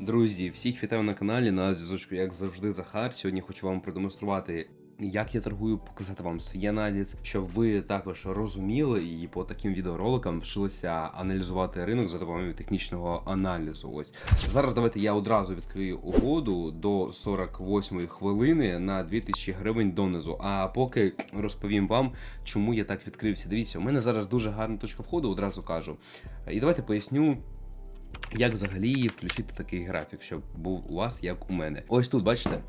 Друзі, всіх вітаю на каналі. На зв'язку, як завжди, Захар. Сьогодні хочу вам продемонструвати, як я торгую, показати вам свій аналіз, щоб ви також розуміли і по таким відеороликам вчилися аналізувати ринок за допомогою технічного аналізу. Ось зараз давайте я одразу відкрию угоду до 48 хвилини на 2000 гривень донизу. А поки розповім вам, чому я так відкрився. Дивіться, у мене зараз дуже гарна точка входу, одразу кажу. І давайте поясню. Як взагалі включити такий графік, щоб був у вас, як у мене. Ось тут, бачите,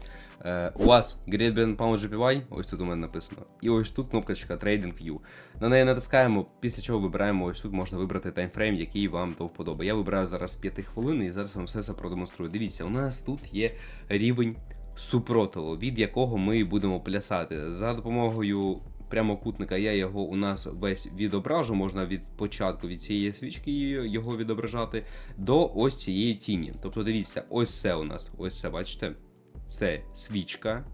е, у вас Brand Pound GPY, ось тут у мене написано. І ось тут кнопочка Trading View. На неї натискаємо, після чого вибираємо ось тут можна вибрати таймфрейм, який вам до вподоби. Я вибираю зараз 5 хвилин і зараз вам все це продемонструю. Дивіться, у нас тут є рівень супротиву, від якого ми будемо плясати. За допомогою прямокутника я його у нас весь відображу, можна від початку від цієї свічки його відображати до ось цієї тіні. Тобто дивіться, ось це у нас, ось це, бачите, це свічка.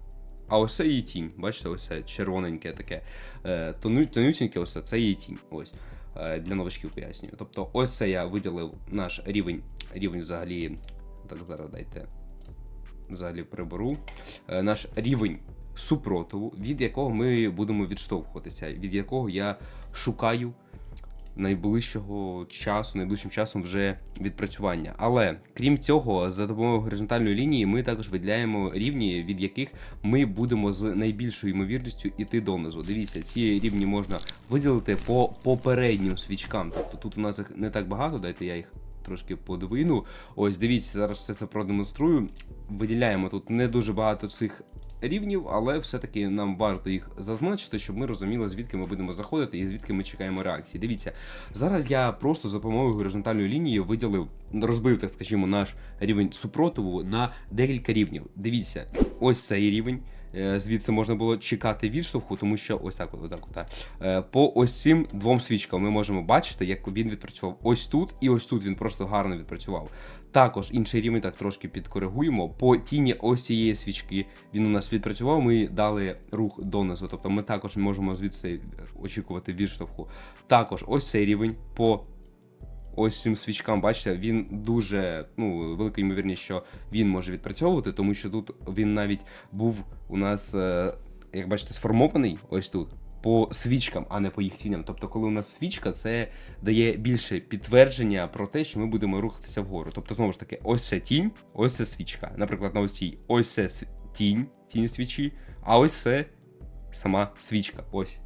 А ось це її тінь, бачите, ось це червоненьке таке. Е, тону- Тонюсіньке, ось це, це її тінь. Ось. Е, Для новачків пояснюю. Тобто, ось це я виділив наш рівень, рівень взагалі. Так, зараз дайте. Взагалі приберу. Е, Наш рівень супротиву, від якого ми будемо відштовхуватися, від якого я шукаю найближчого часу, найближчим часом вже відпрацювання. Але крім цього, за допомогою горизонтальної лінії ми також виділяємо рівні, від яких ми будемо з найбільшою ймовірністю іти донизу. Дивіться, ці рівні можна виділити по попереднім свічкам. Тобто тут у нас їх не так багато, дайте я їх. Трошки подвину. Ось дивіться, зараз все це продемонструю. Виділяємо тут не дуже багато цих рівнів, але все-таки нам варто їх зазначити, щоб ми розуміли, звідки ми будемо заходити і звідки ми чекаємо реакції. Дивіться, зараз я просто за допомогою горизонтальної лінії виділив, розбив, так скажімо, наш рівень супротиву на декілька рівнів. Дивіться, ось цей рівень. Е, Звідси можна було чекати відштовху, тому що ось так, от, отак, от, так. Е, По ось цим двом свічкам ми можемо бачити, як він відпрацював ось тут, і ось тут він просто гарно відпрацював. Також інший рівень так трошки підкоригуємо. По тіні ось цієї свічки він у нас відпрацював. Ми дали рух донизу. Тобто ми також можемо звідси очікувати відштовху. Також ось цей рівень по ось цим свічкам, бачите, він дуже ну, велика ймовірність, що він може відпрацьовувати, тому що тут він навіть був у нас, е, як бачите, сформований ось тут. По свічкам, а не по їх тіням. Тобто, коли у нас свічка, це дає більше підтвердження про те, що ми будемо рухатися вгору. Тобто, знову ж таки, ось це тінь, ось це свічка. Наприклад, на ось цій ось це тінь, тінь свічі, а ось це сама свічка. Ось.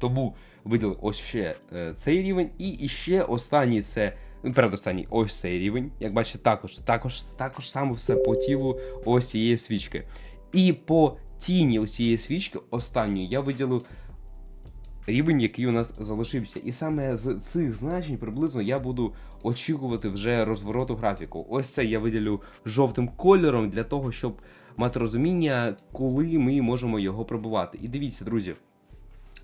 Тому виділив ось ще е, цей рівень, і іще останній це. Ну, передостанній ось цей рівень. Як бачите, також, також, також саме все по тілу ось цієї свічки. І по тіні ось цієї свічки, останньої, я виділив рівень, який у нас залишився. І саме з цих значень приблизно я буду очікувати вже розвороту графіку. Ось це я виділю жовтим кольором для того, щоб мати розуміння, коли ми можемо його пробувати. І дивіться, друзі.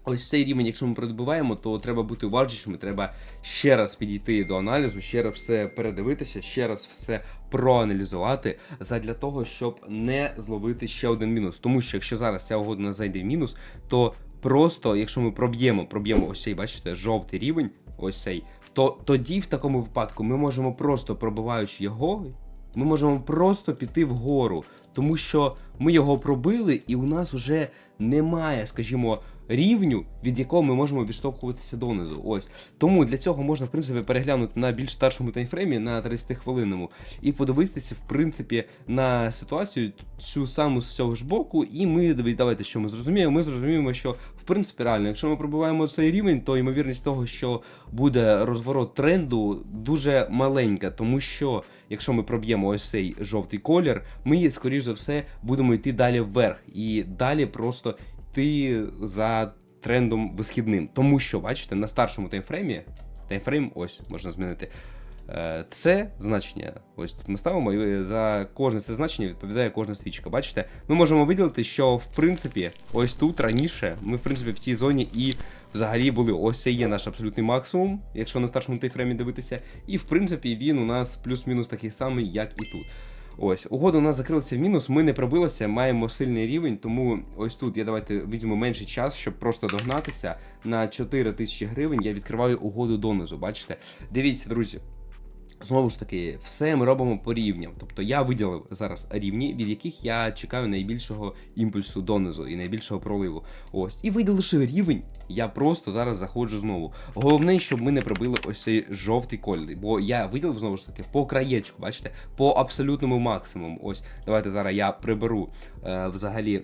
Ось цей рівень, якщо ми пробиваємо, то треба бути уважнішими, треба ще раз підійти до аналізу, ще раз все передивитися, ще раз все проаналізувати задля того, щоб не зловити ще один мінус. Тому що якщо зараз ця угода зайде в мінус, то просто, якщо ми проб'ємо, проб'ємо ось цей, бачите, жовтий рівень, ось цей, то тоді в такому випадку ми можемо просто пробиваючи його, ми можемо просто піти вгору, тому що ми його пробили, і у нас вже немає, скажімо, рівню, від якого ми можемо відштовхуватися донизу. Ось тому для цього можна в принципі переглянути на більш старшому таймфреймі на 30 хвилинному і подивитися, в принципі, на ситуацію цю саму з цього ж боку. І ми давайте, що ми зрозуміємо. Ми зрозуміємо, що в принципі реально, якщо ми пробиваємо цей рівень, то ймовірність того, що буде розворот тренду, дуже маленька, тому що якщо ми проб'ємо ось цей жовтий колір, ми скоріш за все будемо йти далі вверх і далі просто йти за трендом висхідним. Тому що, бачите, на старшому таймфреймі, таймфрейм ось можна змінити. е, Це значення, ось тут ми ставимо, і за кожне це значення відповідає кожна свічка. Бачите, ми можемо виділити, що в принципі, ось тут раніше ми в принципі в цій зоні і взагалі були. Ось це є наш абсолютний максимум, якщо на старшому таймфреймі дивитися. І в принципі він у нас плюс-мінус такий самий, як і тут. Ось, угода у нас закрилася в мінус, ми не пробилися, маємо сильний рівень, тому ось тут я давайте візьму менший час, щоб просто догнатися. На 4 тисячі гривень я відкриваю угоду донизу. Бачите? Дивіться, друзі. Знову ж таки, все ми робимо по рівням. Тобто я виділив зараз рівні, від яких я чекаю найбільшого імпульсу донизу і найбільшого проливу. Ось. І виділивши рівень, я просто зараз заходжу знову. Головне, щоб ми не пробили ось цей жовтий колір, бо я виділив знову ж таки по краєчку, бачите, по абсолютному максимуму. Ось, давайте зараз я приберу е, взагалі.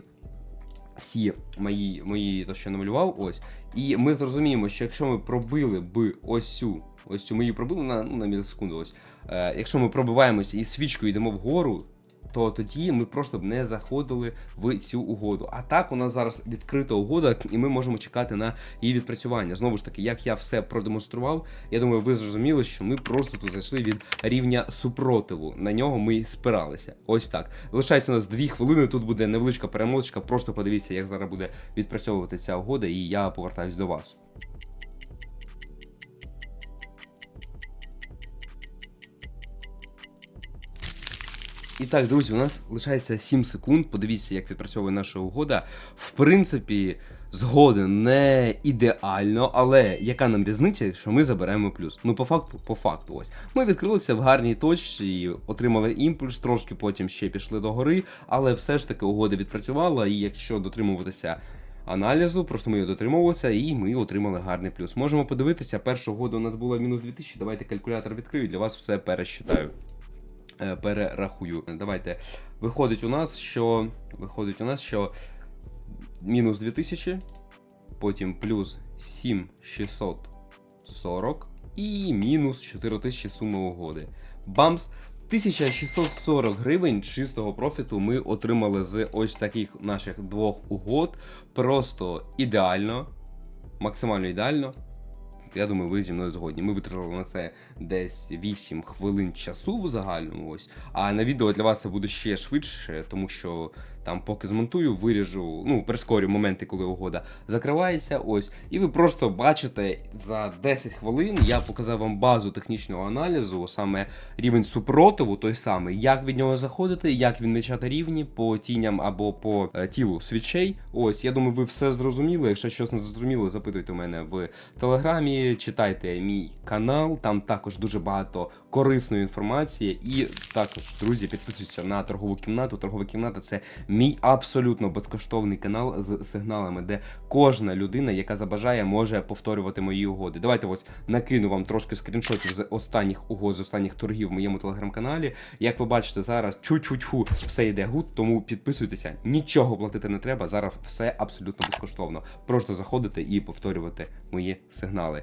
Всі мої, мої, то що намалював, ось. І ми зрозуміємо, що якщо ми пробили би ось цю, ось цю ми пробили на, ну, на мілісекунду, ось. Е, якщо ми пробиваємося і свічкою йдемо вгору, то тоді ми просто б не заходили в цю угоду. А так у нас зараз відкрита угода, і ми можемо чекати на її відпрацювання. Знову ж таки, як я все продемонстрував, я думаю, ви зрозуміли, що ми просто тут зайшли від рівня супротиву. На нього ми спиралися. Ось так. Лишається у нас дві хвилини. Тут буде невеличка перемоточка. Просто подивіться, як зараз буде відпрацьовувати ця угода, і я повертаюсь до вас. І так, друзі, у нас лишається 7 секунд. Подивіться, як відпрацьовує наша угода. В принципі, згоден не ідеально, але яка нам різниця, якщо ми заберемо плюс? Ну, по факту, по факту, ось. Ми відкрилися в гарній точці, отримали імпульс, трошки потім ще пішли до гори, але все ж таки угода відпрацювала, і якщо дотримуватися. Аналізу, просто ми його дотримувалися і ми отримали гарний плюс. Можемо подивитися, перша угода у нас була мінус 2000. Давайте калькулятор відкрию, для вас все пересчитаю. Е, перерахую. Давайте. Виходить у нас, що. Виходить у нас, що мінус 2000, потім плюс 7640 і мінус 4000 сума угоди. Бамс! 1640 гривень чистого профіту ми отримали з ось таких наших двох угод. Просто ідеально, максимально ідеально. Я думаю, ви зі мною згодні. Ми витратили на це десь 8 хвилин часу в загальному. Ось. А на відео для вас це буде ще швидше, тому що там, поки змонтую, виріжу, ну, прискорю моменти, коли угода закривається. Ось. І ви просто бачите за 10 хвилин я показав вам базу технічного аналізу, саме рівень супротиву, той самий, як від нього заходити, як відмічати рівні по тіням або по е, тілу свічей. Ось, я думаю, ви все зрозуміли. Якщо щось не зрозуміло, запитуйте у мене в телеграмі, читайте мій канал, там також дуже багато корисної інформації. І також, друзі, підписуйтесь на торгову кімнату. Торгова кімната це мій абсолютно безкоштовний канал з сигналами, де кожна людина, яка забажає, може повторювати мої угоди. Давайте ось накину вам трошки скріншотів з останніх угод, з останніх торгів в моєму телеграм-каналі. Як ви бачите, зараз тю-тю-тю, все йде гуд, тому підписуйтеся, нічого платити не треба. Зараз все абсолютно безкоштовно. Просто заходити і повторювати мої сигнали.